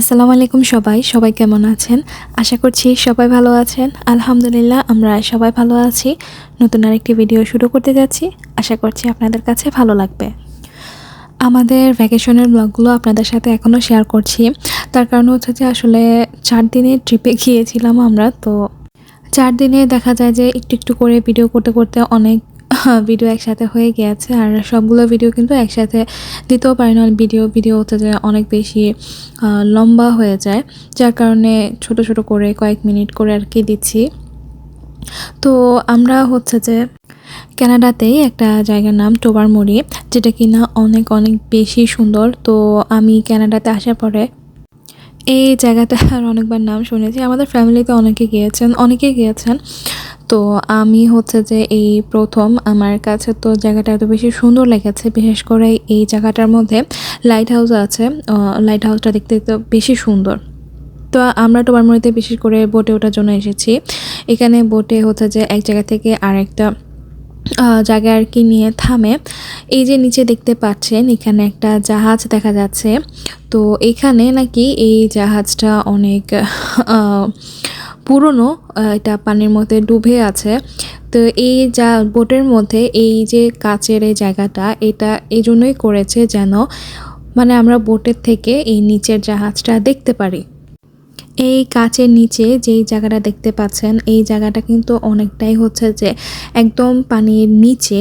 আসসালামু আলাইকুম সবাই সবাই কেমন আছেন? আশা করছি সবাই ভালো আছেন। আলহামদুলিল্লাহ, আমরা সবাই ভালো আছি। নতুন আরেকটি ভিডিও শুরু করতে যাচ্ছি। আশা করছি আপনাদের কাছে ভালো লাগবে। আমাদের ভ্যাকেশনের ব্লগগুলো আপনাদের সাথে এখনও শেয়ার করছি। তার কারণ হচ্ছে যে আসলে চার দিনের ট্রিপে গিয়েছিলাম আমরা, তো চার দিনে দেখা যায় যে একটু একটু করে ভিডিও করতে করতে অনেক ভিডিও একসাথে হয়ে গিয়েছে আর সবগুলো ভিডিও কিন্তু একসাথে দিতেও পারি না ভিডিও ভিডিও হতে যায় অনেক বেশি লম্বা হয়ে যায়। যার কারণে ছোট ছোট করে কয়েক মিনিট করে আর কি দিচ্ছি। তো আমরা হচ্ছে যে কানাডাতেই একটা জায়গার নাম টোবারমুড়ি, যেটা কিনা অনেক অনেক বেশি সুন্দর। তো আমি কানাডাতে আসার পরে এই জায়গাটার অনেকবার নাম শুনেছি। আমাদের ফ্যামিলিতে অনেকে গিয়েছেন অনেকে গিয়েছেন। তো আমি হচ্ছে যে এই প্রথম আমার কাছে তো জায়গাটা এত বেশি সুন্দর লেগেছে বিশেষ করে এই জায়গাটার মধ্যে লাইট হাউস আছে লাইট হাউসটা দেখতে তো বেশি সুন্দর। তো আমরা টোবারমুড়িতে বিশেষ করে বোটে ওঠার জন্য এসেছি। এখানে বোটে হচ্ছে যে এক জায়গা থেকে আরেকটা আহ, জায়গায় আর কি নিয়ে থামে। এই যে নিচে দেখতে পাচ্ছেন এখানে একটা জাহাজ দেখা যাচ্ছে। তো এখানে নাকি এই জাহাজটা অনেক পুরনো এটা পানির মধ্যে ডুবে আছে। তো এই যা বোটের মধ্যে এই যে কাচের এই জায়গাটা, এটা এই জন্যই করেছে যেন মানে আমরা বোটের থেকে এই নিচের জাহাজটা দেখতে পারি। এই কাচের নিচে যেই জায়গাটা দেখতে পাচ্ছেন, এই জায়গাটা কিন্তু অনেকটাই হচ্ছে যে একদম পানির নিচে।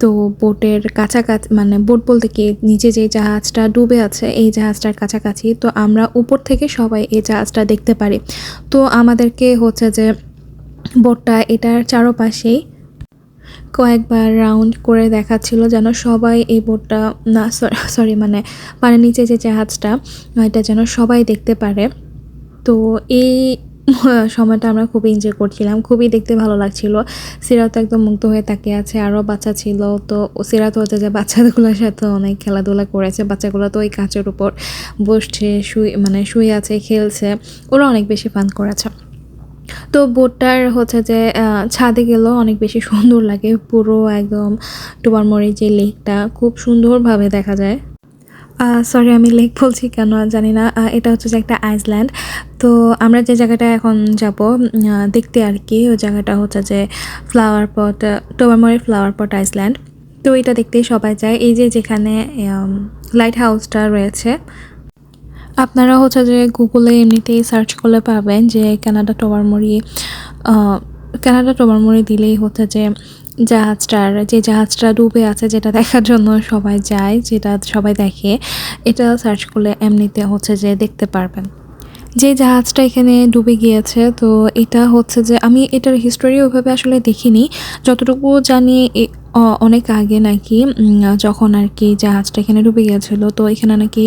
তো বোটের কাছাকাছি মানে বোট বলতে কি, নিচে যে জাহাজটা ডুবে আছে, এই জাহাজটার কাছাকাছি, তো আমরা উপর থেকে সবাই এই জাহাজটা দেখতে পারি। তো আমাদেরকে হচ্ছে যে বোটটা এটার চারপাশেই কয়েকবার রাউন্ড করে দেখাচ্ছিল যেন সবাই এই বোটটা, না, সরি মানে পানির নিচে যে জাহাজটা এটা যেন সবাই দেখতে পারে। তো এই সময়টা আমরা খুবই এনজয় করছিলাম। খুবই দেখতে ভালো লাগছিল। সিরাত একদম মুগ্ধ হয়ে তাকিয়ে আছে, আরও বাচ্চা ছিল। তো সিরাত হচ্ছে যে বাচ্চাগুলোর সাথে অনেক খেলাধুলা করেছে। বাচ্চাগুলো তো ওই কাঁচের উপর বসছে, শুয়ে মানে শুয়ে আছে, খেলছে। ওরা অনেক বেশি ফান করেছে। তো বোটটার হচ্ছে যে ছাদে গেলেও অনেক বেশি সুন্দর লাগে। পুরো একদম টুবারমড়ি যে লেকটা খুব সুন্দরভাবে দেখা যায়। সরি আমি লেক বলছি কেন জানি না। এটা হচ্ছে যে একটা আইসল্যান্ড। তো আমরা যে জায়গাটা এখন যাব দেখতে আর কি, ওই জায়গাটা হচ্ছে যে flower pot Tobermory flower pot Island. তো এটা দেখতেই সবাই যায়। এই যে যেখানে লাইট হাউসটা রয়েছে, আপনারা হচ্ছে যে গুগলে এমনিতেই সার্চ করলে পাবেন যে কানাডা টোবারমরি কানাডা টোবারমরি দিলেই হচ্ছে যে জাহাজটার যে জাহাজটা ডুবে আছে যেটা দেখার জন্য সবাই যায়, যেটা সবাই দেখে, এটা সার্চ করলে এমনিতে হচ্ছে যে দেখতে পারবেন। যে জাহাজটা এখানে ডুবে গিয়েছে, তো এটা হচ্ছে যে আমি এটার হিস্টোরি ওইভাবে আসলে দেখিনি। যতটুকু জানি অনেক আগে নাকি যখন আর কি জাহাজটা এখানে ডুবে গিয়েছিল, তো এখানে নাকি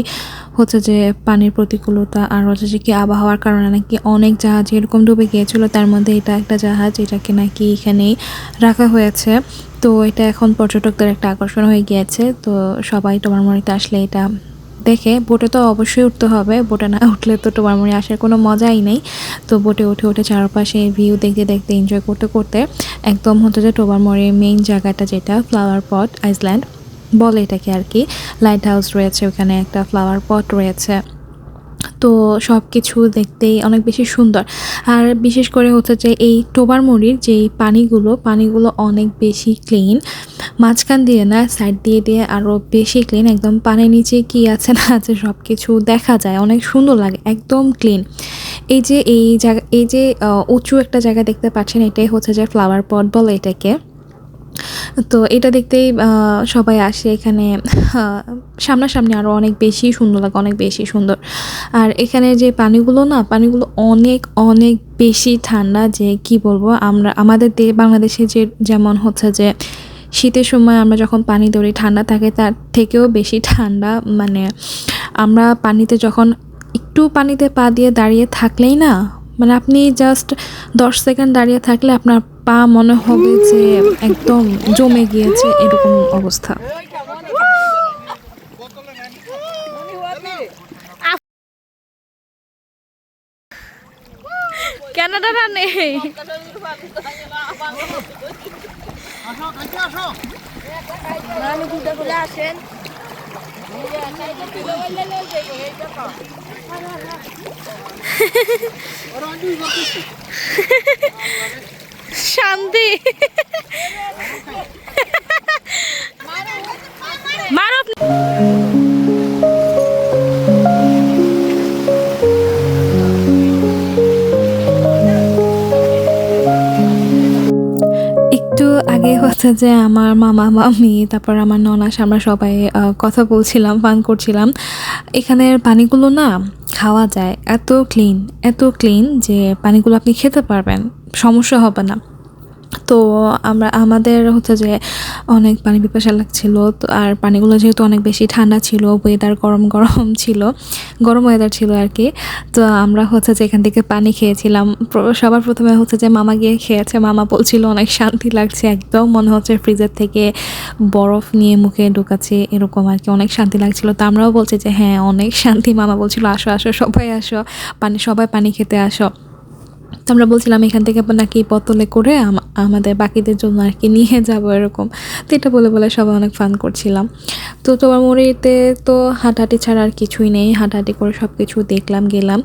হচ্ছে যে পানির প্রতিকূলতা আর হচ্ছে যে কি আবহাওয়ার কারণে নাকি অনেক জাহাজ এরকম ডুবে গিয়েছিল, তার মধ্যে এটা একটা জাহাজ এটাকে নাকি এখানেই রাখা হয়েছে। তো এটা এখন পর্যটকদের একটা আকর্ষণ হয়ে গিয়েছে। তো সবাই তোমার মরিতে আসলে এটা দেখে, বোটে তো অবশ্যই উঠতে হবে, বোটে না উঠলে তো তোমার মনে আসার কোনো মজাই নেই। তো বোটে উঠে উঠে চারপাশে ভিউ দেখতে দেখতে এনজয় করতে করতে একদম হচ্ছে যে টোবারমরের মেইন জায়গাটা যেটা ফ্লাওয়ার পট আইসল্যান্ড বলে এটাকে আর কি। লাইট হাউস রয়েছে, ওখানে একটা ফ্লাওয়ার পট রয়েছে। তো সব কিছু দেখতেই অনেক বেশি সুন্দর। আর বিশেষ করে হচ্ছে যে এই টোবার মুড়ির যেই পানিগুলো পানিগুলো অনেক বেশি ক্লিন মাঝখান দিয়ে না সাইড দিয়ে দিয়ে আরও বেশি ক্লিন একদম পানির নিচে কি আছে না আছে সব কিছু দেখা যায়। অনেক সুন্দর লাগে, একদম ক্লিন এই যে এই জায়গা, এই যে উঁচু একটা জায়গা দেখতে পাচ্ছেন, এটাই হচ্ছে যে ফ্লাওয়ার পট বলে এটাকে। তো এটা দেখতেই সবাই আসে এখানে। সামনাসামনি আরও অনেক বেশি সুন্দর লাগে, অনেক বেশি সুন্দর। আর এখানে যে পানিগুলো না, পানিগুলো অনেক অনেক বেশি ঠান্ডা যে কি বলব, আমরা, আমাদের বাংলাদেশে যে, যেমন হচ্ছে যে শীতের সময় আমরা যখন পানি দৌড়ি ঠান্ডা থাকে, তার থেকেও বেশি ঠান্ডা। মানে আমরা পানিতে যখন একটু পানিতে পা দিয়ে দাঁড়িয়ে থাকলেই না মানে আপনি জাস্ট দশ সেকেন্ড দাঁড়িয়ে থাকলে আপনার পা মনে হবে যে একদম জমে গিয়েছে এরকম অবস্থা কানাডাটা নেই আসেন শান্তি। হচ্ছে যে আমার মামা, মামি, তারপর আমার ননাস, আমরা সবাই কথা বলছিলাম, পান করছিলাম। এখানের পানিগুলো না খাওয়া যায় এত ক্লিন এত ক্লিন যে পানিগুলো আপনি খেতে পারবেন, সমস্যা হবে না। তো আমরা, আমাদের হচ্ছে যে অনেক পানি পিপাসা লাগছিল, তো আর পানিগুলো যেহেতু অনেক বেশি ঠান্ডা ছিল ওয়েদার গরম গরম ছিল, গরম ওয়েদার ছিল আর কি, তো আমরা হচ্ছে যে এখান থেকে পানি খেয়েছিলাম। সবার প্রথমে হচ্ছে যে মামা গিয়ে খেয়েছে, মামা বলছিল অনেক শান্তি লাগছে একদম, মনে হচ্ছে ফ্রিজের থেকে বরফ নিয়ে মুখে ঢুকাচ্ছে, এরকম আর কি, অনেক শান্তি লাগছিল। তো আমরাও বলছি যে হ্যাঁ অনেক শান্তি। মামা বলছিল, আসো আসো, সবাই আসো, পানি, সবাই পানি খেতে আসো। তো আমরা বলছিলাম, এখান থেকে নাকি বোতলে করে আমাদের বাকিদের জন্য আর কি নিয়ে যাব, এরকম। তো এটা বলে বলে সবাই অনেক ফান করছিলাম। তো তোমার মরিতে তো হাঁটাহাঁটি ছাড়া আর কিছুই নেই। হাঁটাহাঁটি করে সব কিছু দেখলাম, গেলাম।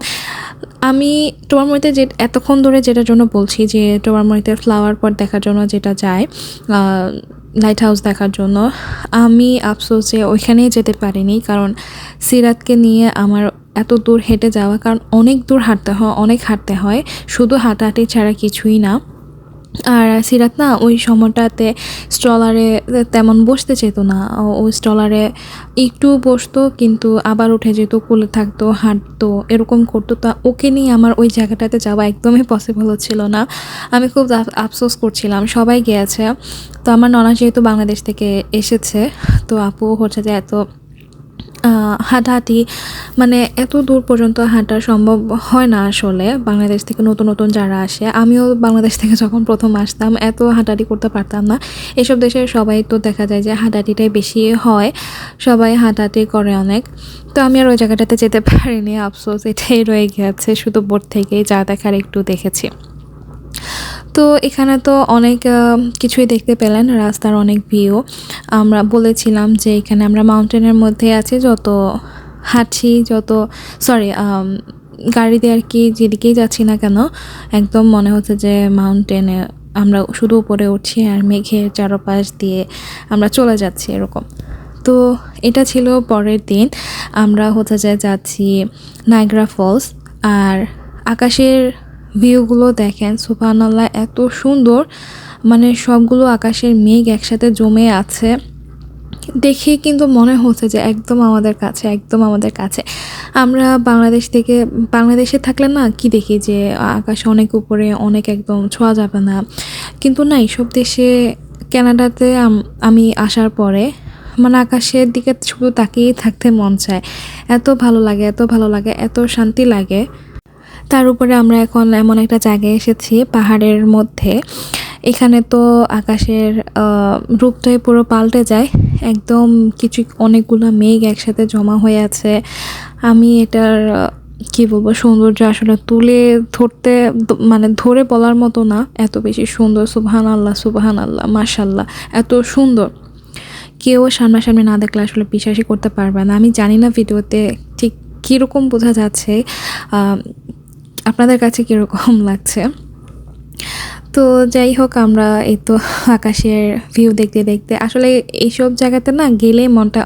আমি তোমার মরিতে যে, এতক্ষণ ধরে যেটার জন্য বলছি যে, তোমার মরিতে ফ্লাওয়ার পট দেখার জন্য যেটা যায় লাইট হাউস দেখার জন্য, আমি আফসোস যে ওইখানেই যেতে পারিনি। কারণ সিরাতকে নিয়ে আমার এত দূর হেঁটে যাওয়া, কারণ অনেক দূর হাঁটতে হয়, অনেক হাঁটতে হয়। শুধু হাঁটাহাঁটি ছাড়া কিছুই না। আর সিরাত না, ওই সময়টাতে স্টলারে তেমন বসতে চেত না। ওই স্টলারে একটু বসতো, কিন্তু আবার উঠে যেত, কোলে থাকতো, হাঁটতো, এরকম করতো। তা ওকে নিয়ে আমার ওই জায়গাটাতে যাওয়া একদমই পসিবল হচ্ছিল না। আমি খুব আফসোস করছিলাম, সবাই গিয়েছে তো আমার ননা যেহেতু বাংলাদেশ থেকে এসেছে, তো আপু হচ্ছে যে এত হাঁটাহাঁটি মানে এত দূর পর্যন্ত হাঁটা সম্ভব হয় না আসলে। বাংলাদেশ থেকে নতুন নতুন যারা আসে, আমিও বাংলাদেশ থেকে যখন প্রথম আসতাম, এত হাঁটাহাঁটি করতে পারতাম না। এসব দেশের সবাই তো দেখা যায় যে হাঁটাহাঁটিটাই বেশি হয়, সবাই হাঁটাহাঁটি করে অনেক। তো আমি আর ওই জায়গাটাতে যেতে পারিনি, আফসোস, এটাই রয়ে গেছে শুধু বোর্ড থেকেই যা দেখার একটু দেখেছি। তো এখানে তো অনেক কিছুই দেখতে পেলেন, রাস্তার অনেক ভিউ আমরা বলেছিলাম যে এখানে আমরা মাউন্টেনের মধ্যে আছি, যত হাঁটছি, যত সরি গাড়িতে আর কি যেদিকেই যাচ্ছি না কেন, একদম মনে হচ্ছে যে মাউন্টেনে আমরা শুধু উপরে উঠছি আর মেঘের চারপাশ দিয়ে আমরা চলে যাচ্ছি এরকম। তো এটা ছিল পরের দিন। আমরা হচ্ছে যে যাচ্ছি নাইগ্রা ফলস আর আকাশের ভিউগুলো দেখেন, সুবহানাল্লাহ, এত সুন্দর। মানে সবগুলো আকাশের মেঘ একসাথে জমে আছে। দেখে কিন্তু মনে হচ্ছে যে একদম আমাদের কাছে, একদম আমাদের কাছে। আমরা বাংলাদেশ থেকে, বাংলাদেশে থাকলে না কি দেখি যে আকাশ অনেক উপরে, অনেক একদম ছোঁয়া যাবে না। কিন্তু না, এইসব দেশে, কানাডাতে আমি আসার পরে মানে আকাশের দিকে শুধু তাকিয়েই থাকতে মন চায়। এত ভালো লাগে, এত ভালো লাগে, এত শান্তি লাগে। তার উপরে আমরা এখন এমন একটা জায়গায় এসেছি, পাহাড়ের মধ্যে। এখানে তো আকাশের রূপটাই পুরো পাল্টে যায়। একদম কিছু, অনেকগুলো মেঘ একসাথে জমা হয়ে আছে। আমি এটার কী বলব, সৌন্দর্য আসলে তুলে ধরতে মানে ধরে বলার মতো না। এত বেশি সুন্দর সুবহান আল্লাহ সুবহান আল্লাহ মাশাল্লাহ, এত সুন্দর। কেউ সামনাসামনি না দেখলে আসলে বিশ্বাসই করতে পারবে না। আমি জানি না ভিডিওতে ঠিক কীরকম বোঝা যাচ্ছে। আপনাদের কাছে কীরকম লাগছে? তো যাই হোক, আমরা এই তো আকাশের ভিউ দেখতে দেখতে, আসলে এইসব জায়গাতে না গেলে মনটা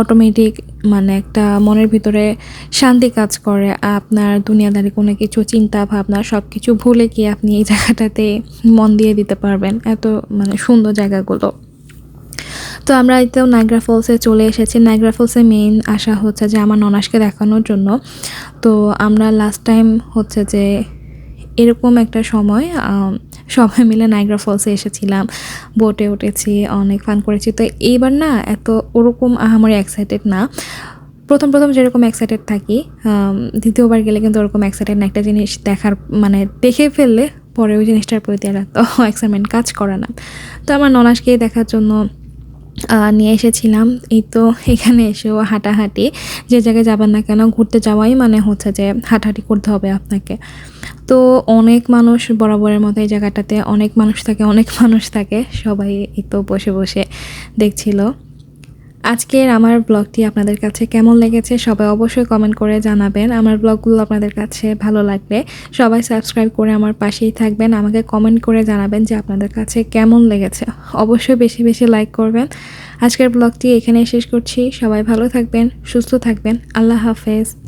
অটোমেটিক মানে একটা মনের ভিতরে শান্তি কাজ করে। আপনার দুনিয়াদারি কোনো কিছু চিন্তা ভাবনা সব কিছু ভুলে গিয়ে আপনি এই জায়গাটাতে মন দিয়ে দিতে পারবেন। এত মানে সুন্দর জায়গাগুলো। তো আমরা তো নাইগ্রা ফলসে চলে এসেছি। নাইগ্রা ফলসে মেইন আশা হচ্ছে যে আমার ননাসকে দেখানোর জন্য। তো আমরা লাস্ট টাইম হচ্ছে যে এরকম একটা সময় সবাই মিলে নাইগ্রা ফলসে এসেছিলাম। বোটে উঠেছি, অনেক ফান করেছি। তো এইবার না এত ওরকম আহামরি এক্সাইটেড না। প্রথম প্রথম যেরকম এক্সাইটেড থাকি দ্বিতীয়বার গেলে কিন্তু ওরকম এক্সাইটেড না। একটা জিনিস দেখার মানে দেখে ফেললে পরে ওই জিনিসটার প্রতি আর এত এক্সাইটমেন্ট কাজ করে না। তো আমার ননাসকে দেখার জন্য নিয়ে এসেছিলাম। এই তো এখানে এসেও হাঁটাহাঁটি, যে জায়গায় যাবেন না কেন, ঘুরতে যাওয়াই মানে হচ্ছে যে হাঁটাহাঁটি করতে হবে আপনাকে। তো অনেক মানুষ বরাবরের মতো এই জায়গাটাতে, অনেক মানুষ থাকে, অনেক মানুষ থাকে, সবাই এই তো বসে বসে দেখছিল। আজকের আমার ব্লগটি আপনাদের কাছে কেমন লেগেছে সবাই অবশ্যই কমেন্ট করে জানাবেন। আমার ব্লগগুলো আপনাদের কাছে ভালো লাগলে সবাই সাবস্ক্রাইব করে আমার পাশেই থাকবেন। আমাকে কমেন্ট করে জানাবেন যে আপনাদের কাছে কেমন লেগেছে। অবশ্যই বেশি বেশি লাইক করবেন। আজকের ব্লগটি এখানে শেষ করছি। সবাই ভালো থাকবেন, সুস্থ থাকবেন। আল্লাহ হাফেজ।